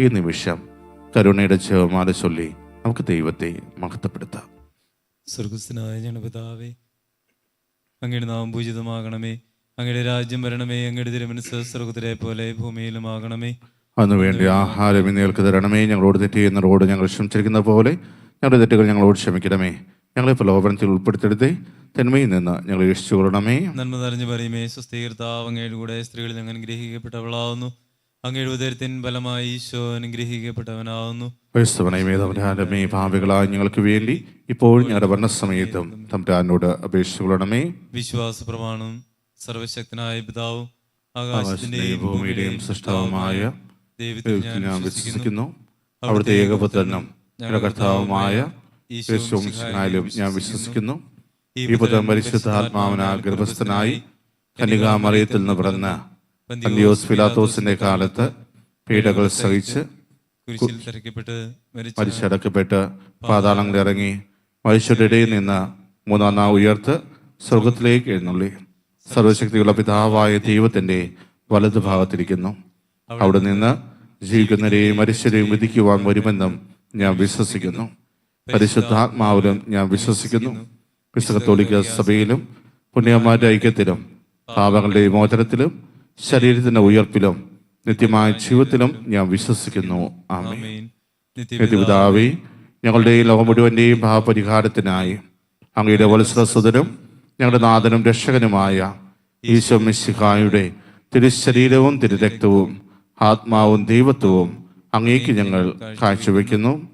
ഈ നിമിഷം കരുണയുടെ ജവമാല ചൊല്ലി നമുക്ക് ദൈവത്തെ മഹത്വപ്പെടുത്താം. സ്വർഗസ്നായ ജനപിതാവേ അങ്ങയുടെ നാം പൂജിതമാകണമേ. അങ്ങയുടെ രാജ്യം വരണമേ. അങ്ങയുടെ തിരുമനസ് സ്വർഗത്തിലെ പോലെ ഭൂമിയിലുമാകണമേ അന്ന് വേണ്ടി ആഹാരം ഇന്നേൽക്ക് തരണമേ. ഞങ്ങളോട് തെറ്റ് ചെയ്യുന്നവരോട് ഞങ്ങൾ ക്ഷമിച്ചിരിക്കുന്ന പോലെ ഞങ്ങളുടെ തെറ്റുകൾ ഞങ്ങളോട് ക്ഷമിക്കണമേ. ഞങ്ങളെ പ്രലോഭനത്തിൽ ഉൾപ്പെടുത്തരുതേ. തന്മയിൽ നിന്ന് ഞങ്ങൾ രക്ഷിച്ചു കൊള്ളണമേ നന്മ നിറഞ്ഞു പറയുമേ. സ്വസ്ഥീകർത്താവ് അങ്ങയുടെ കൂടെ സ്ത്രീകളിൽ അങ്ങനെ അനുഗ്രഹിക്കപ്പെട്ടവളാവുന്നു. അങ്ങയുടെ ഉദരത്തിൻ ഫലമായി ഈശോ അനുഗ്രഹിക്കപ്പെട്ടവനാവുന്നു. ക്രൈസ്തവനമേ പാപികളായ ഞങ്ങൾക്ക് വേണ്ടി ഇപ്പോൾ ഞങ്ങളുടെ ഭരണസമയത്തും തമ്പുരാനോട് അപേക്ഷിച്ചു വിശ്വാസ പ്രമാണം സർവശക്തനായ പിതാവും ആകാശത്തിന്റെയും ഭൂമിയുടെയും സൃഷ്ടാവുമായ ദൈവത്തിൽ ഞാൻ വിശ്വസിക്കുന്നു. അവിടുത്തെ ഏകപുത്രനും ഞങ്ങളുടെ കർത്താവുമായ ഈശോ യേശുമിശിഹായിലും ഞാൻ വിശ്വസിക്കുന്നു. ഈ പുത്രൻ പരിശുദ്ധാത്മാവിനാൽ ഗർഭസ്ഥനായി കനികാമറിയത്തിൽ നിന്ന് പിറന്ന പന്തിയോസ് ഫിലാത്തോസിന്റെ കാലത്ത് പീഡകൾ സഹിച്ച് കുരിശിൽ തിരക്കപ്പെട്ട് മരിച്ചടക്കപ്പെട്ട് പാതാളങ്ങളിൽ ഇറങ്ങി മനുഷ്യരുടെ ഇടയിൽ നിന്ന് മൂന്നാം നാം ഉയർത്ത് സ്വർഗത്തിലേക്ക് എഴുന്നള്ളി. സർവശക്തിയുള്ള പിതാവായ ദൈവത്തിന്റെ വലതു ഭാഗത്തിരിക്കുന്നു. അവിടെ നിന്ന് ജീവിക്കുന്നവരെയും മനുഷ്യരെയും വിധിക്കുവാൻ വരുമെന്നും ഞാൻ വിശ്വസിക്കുന്നു. പരിശുദ്ധാത്മാവിലും ഞാൻ വിശ്വസിക്കുന്നു. വിശ്വകത്തോലിക്ക സഭയിലും പുണ്യമാരുടെ ഐക്യത്തിലും പാപങ്ങളുടെ മോചനത്തിലും ശരീരത്തിന്റെ ഉയർപ്പിലും നിത്യമായ ജീവിതത്തിലും ഞാൻ വിശ്വസിക്കുന്നു. ആമേ ആമേൻ. ഞങ്ങളുടെ ഈ ലോകം മുഴുവന്റെയും ഭാവപരിഹാരത്തിനായി അങ്ങയുടെ വത്സരസുതനും ഞങ്ങളുടെ നാഥനും രക്ഷകനുമായ ഈശോ മിശിഹായുടെ തിരുശരീരവും തിരുരക്തവും ആത്മാവും ദൈവത്വവും അങ്ങേക്ക് ഞങ്ങൾ കാഴ്ചവെക്കുന്നു.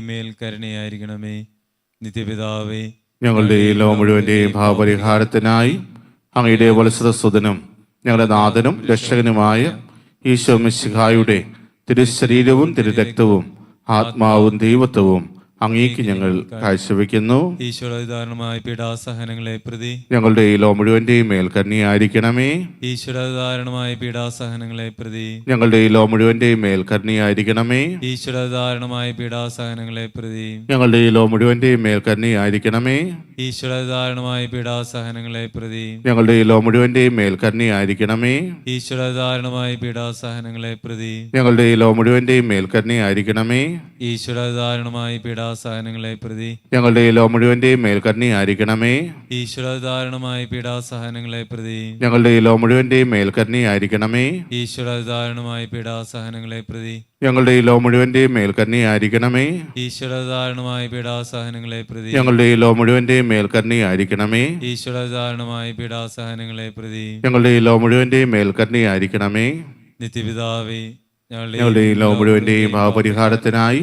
മേൽ കരുണയായിരിക്കണമേ. നിത്യപിതാവേ ഞങ്ങളുടെ ഈ ലോകം മുഴുവന്റെയും ഭാവപരിഹാരത്തിനായി അങ്ങയുടെ വത്സരസുതനും ഞങ്ങളുടെ നാഥനും രക്ഷകനുമായ ഈശോ മിശിഹായുടെ തിരുശരീരവും തിരുരക്തവും ആത്മാവും ദൈവത്വവും അങ്ങേക്ക് ഞങ്ങൾ കാഴ്ചവെക്കുന്നു. ഈശ്വരധാരണമായ പീഡാസഹനങ്ങളെ പ്രതി ഞങ്ങളുടെ ഈ ലോ മുഴുവന്റെയും മേൽ കരുണയായിരിക്കണമേ. ഈശ്വരധാരണമായ പീഡാസഹനങ്ങളെ പ്രതി ഞങ്ങളുടെ ഈ ലോ മുഴുവന്റെയും മേൽ കരുണയായിരിക്കണമേ. ഈശ്വരധാരണമായ പീഡാസഹനങ്ങളെ പ്രതി ഞങ്ങളുടെ ഈ ലോ മുഴുവന്റെയും മേൽ കരുണയായിരിക്കണമേ. ഈശ്വരധാരണമായ പീഡാസഹനങ്ങളെ പ്രതി ഞങ്ങളുടെ ഈ ലോ മുഴുവന്റെയും മേൽ കരുണയായിരിക്കണമേ. ഈശ്വരധാരണമായ പീഡാസഹനങ്ങളെ പ്രതി ഞങ്ങളുടെ ഈ ലോ മുഴുവന്റെയും മേൽ കരുണയായിരിക്കണമേ. ഈശ്വരധാരണമായ പീഡാസഹനങ്ങളെ പ്രതി ഞങ്ങളുടെ ലോകം മുഴുവന്റെയും ഈശ്വര ധാരണമായി ഈശ്വരധാരണമായ പീഡാസഹനങ്ങളെ പ്രതി ഞങ്ങളുടെ ലോകം മുഴുവന്റെയും ഈശ്വര ധാരണമായി ഈശ്വരധാരണമായ പീഡാസഹനങ്ങളെ പ്രതി ഞങ്ങളുടെ ലോകം മുഴുവന്റെയും ഈശ്വര ധാരണമായി ഈശ്വരധാരണമായ പീഡാസഹനങ്ങളെ പ്രതി ഞങ്ങളുടെ ലോകം മുഴുവന്റെയും ഈശ്വര ധാരണമായി ഈശ്വരധാരണമായ പീഡാസഹനങ്ങളെ പ്രതി ഞങ്ങളുടെ ലോകം മുഴുവന്റെയും മേൽക്കണ്ണി ആയിരിക്കണമേ. നിത്യപിതാവേ ഞങ്ങളുടെ ലോകം മുഴുവന്റെയും ഭാവപരിഹാരത്തിനായി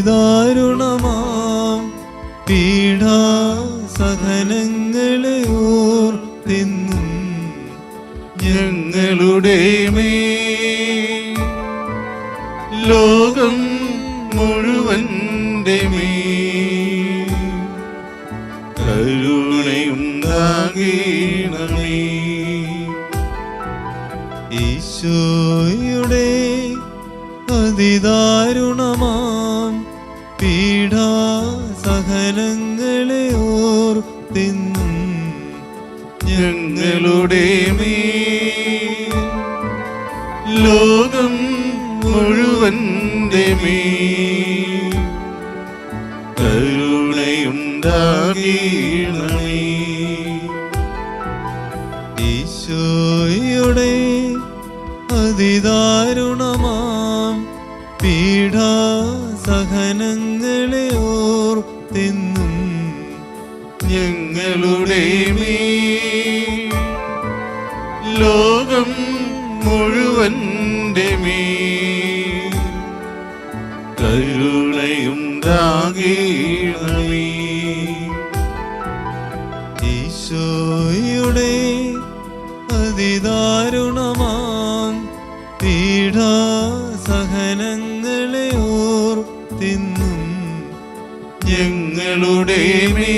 അതിദാരുണമാം പീഡാ സഹനങ്ങളെ ഓർത്തെന്നും ഞങ്ങളുടെ മേ ലോകം മുഴുവന്റെ മേ ഞങ്ങളുടെ മേ ലോകം മുഴുവന്റെ മേ കരുണയുണ്ടാകേണമേ ഈശോയുടെ അതിദാരുണമാം പീഡാ സഹനങ്ങളെ ഓർത്തെന്നും ഞങ്ങളുടെ ലോകം മുഴുവന്റെ മേ കരുണയുണ്ടാകേണമേ ഈശോയുടെ അതിദാരുണമാം പീഡാ സഹനങ്ങളെ ഓർത്തിന്നും ഞങ്ങളുടെ മേ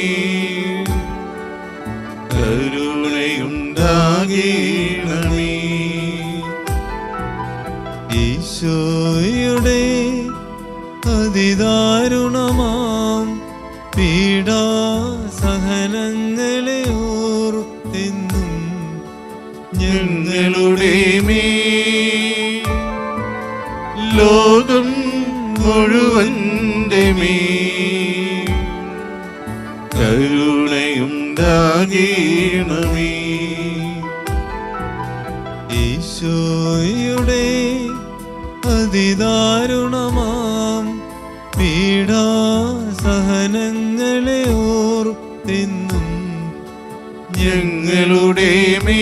ലോകം മുഴുവന്റെ കരുണയും ദാനീണമീ ഈശോയുടെ അതിദാരുണമാം പീഡാ സഹനങ്ങളെ ഓർത്തിന്നും ഞങ്ങളുടെ മേ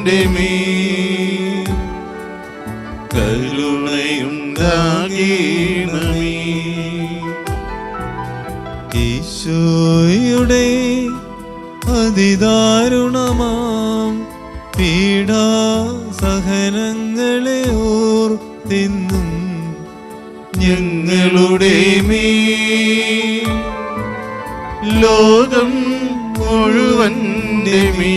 മുഴുവന്റെ മീ കരുണയുണ്ടാകേണമേ അതിദാരുണമാം പീഡാ സഹനങ്ങളെ ഓർത്തിന്നും ഞങ്ങളുടെ മീ ലോകം മുഴുവന്റെ മീ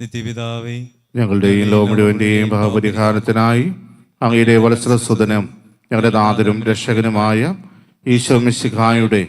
നിത്യപിതാവേ ഞങ്ങളുടെയും ലോ മുഴുവന്റെയും ഭാവപരിഹാരത്തിനായി അങ്ങയുടെ വത്സരസുതനും ഞങ്ങളുടെ നാഥരും രക്ഷകനുമായ ഈശോ മിശിഖായുടെ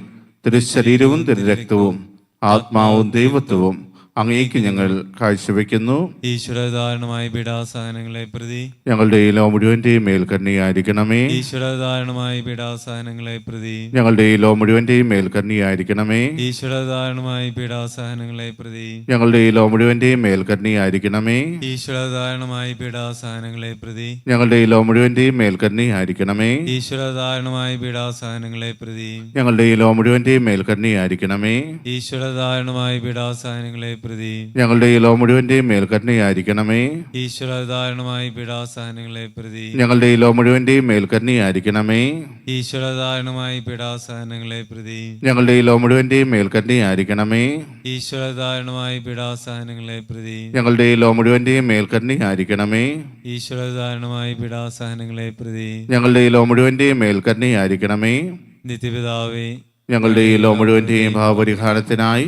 തിരുശരീരവും തിരുരക്തവും ആത്മാവും ദൈവത്വവും അങ്ങേക്ക് ഞങ്ങൾ കാഴ്ചവെക്കുന്നു. ഈശ്വരധാരണമായ പീഡാസഹനങ്ങളെ പ്രതി. ഞങ്ങളുടെ ഈ ലോ മുഴുവന്റെയും മേൽ കണ്ണിയായിരിക്കണമേ ഈശ്വരധാരണമായ പീഡാസഹനങ്ങളെ പ്രതി. ഞങ്ങളുടെ ഈ ലോ മുഴുവന്റെയും മേൽ കണ്ണിയായിരിക്കണമേ ഈശ്വരധാരണമായ പീഡാസഹനങ്ങളെ പ്രതി. ഞങ്ങളുടെ ഈ ലോ മുഴുവന്റെയും മേൽ കണ്ണിയായിരിക്കണമേ ഈശ്വരധാരണമായ പീഡാസഹനങ്ങളെ പ്രതി. ഞങ്ങളുടെ ഈ ലോ മുഴുവന്റെയും മേൽ കണ്ണിയായിരിക്കണമേ ഈശ്വരധാരണമായ പീഡാസഹനങ്ങളെ പ്രതി. ഞങ്ങളുടെ ഈ ലോ മുഴുവന്റെയും മേൽ കണ്ണിയായിരിക്കണമേ ഈശ്വരധാരണമായ പീഡാസഹനങ്ങളെ പ്രതി ഞങ്ങളുടെ ഈ ലോ മുഴുവന്റെയും മേൽ ഈശ്വരധാരണമായി പീഡാസഹനങ്ങളെ പ്രതി ഞങ്ങളുടെ ഈ ലോ മുഴുവന്റെയും മേൽ ഈശ്വരധാരണമായി പീഡാസഹനങ്ങളെ പ്രതി ഞങ്ങളുടെ ഈ ലോ മുഴുവന്റെയും മേൽ ഈശ്വരധാരണമായി പീഡാസഹനങ്ങളെ പ്രതി ഞങ്ങളുടെ ഈ ലോ മുഴുവന്റെയും മേൽ ഈശ്വരധാരണമായി പീഡാസഹനങ്ങളെ പ്രതി ഞങ്ങളുടെ ഈ ലോ മുഴുവന്റെയും മേൽ കരുണയായിരിക്കണമേ നിത്യപിതാവേ ഞങ്ങളുടെ ഈ ലോ മുഴുവന്റെയും ഭാവപരിഹാരത്തിനായി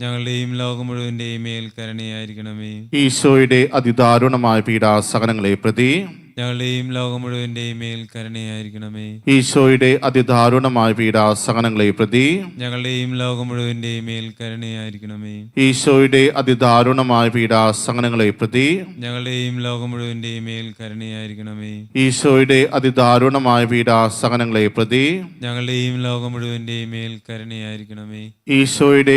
ഞങ്ങളുടെയും ലോകം മുഴുവന്റെയും മേൽ കരുണയായിരിക്കണമേ. ഈശോയുടെ അതിദാരുണമായ പീഡാസഹനങ്ങളെ പ്രതി ഞങ്ങളുടെയും ലോകം മുഴുവന്റെയും മേൽ കരുണയായിരിക്കണമേ. ഈശോയുടെ അതിദാരുണമായ പീഡാസഹനങ്ങളെ പ്രതി ഞങ്ങളുടെയും ലോകം മുഴുവന്റെയും മേൽ കരുണയായിരിക്കണമേ. ഈശോയുടെ അതിദാരുണമായ പീഡാസഹനങ്ങളെ പ്രതി ഞങ്ങളുടെയും ലോകം മുഴുവന്റെയും മേൽ കരുണയായിരിക്കണമേ. ഈശോയുടെ അതിദാരുണമായ പീഡാസഹനങ്ങളെ പ്രതി ഞങ്ങളുടെയും ലോകം മുഴുവന്റെയും മേൽ കരുണയായിരിക്കണമേ. ഈശോയുടെ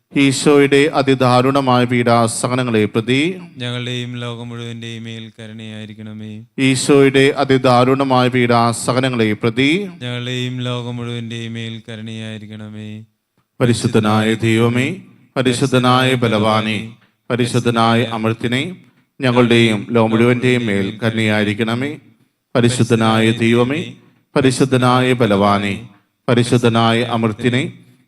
ഈശോയുടെ അതിദാരുണമായ പീഡാസഹനങ്ങളെ പ്രതി ഞങ്ങളുടെയും ലോകം മുഴുവന്റെയും മേൽ കരുണയായിരിക്കണമേ. ഈശോയുടെ അതിദാരുണമായ പീഡാസഹനങ്ങളെ പ്രതി ഞങ്ങളുടെയും ലോകം മുഴുവന്റെയും മേൽ കരുണയായിരിക്കണമേ. പരിശുദ്ധനായ ദൈവമേ പരിശുദ്ധനായ ബലവാനെ പരിശുദ്ധനായ അമൃത്തിനെ ഞങ്ങളുടെയും ലോകം മുഴുവന്റെയും മേൽ കരുണയായിരിക്കണമേ. പരിശുദ്ധനായ ദൈവമേ പരിശുദ്ധനായ ബലവാനെ പരിശുദ്ധനായ അമൃത്തിനെ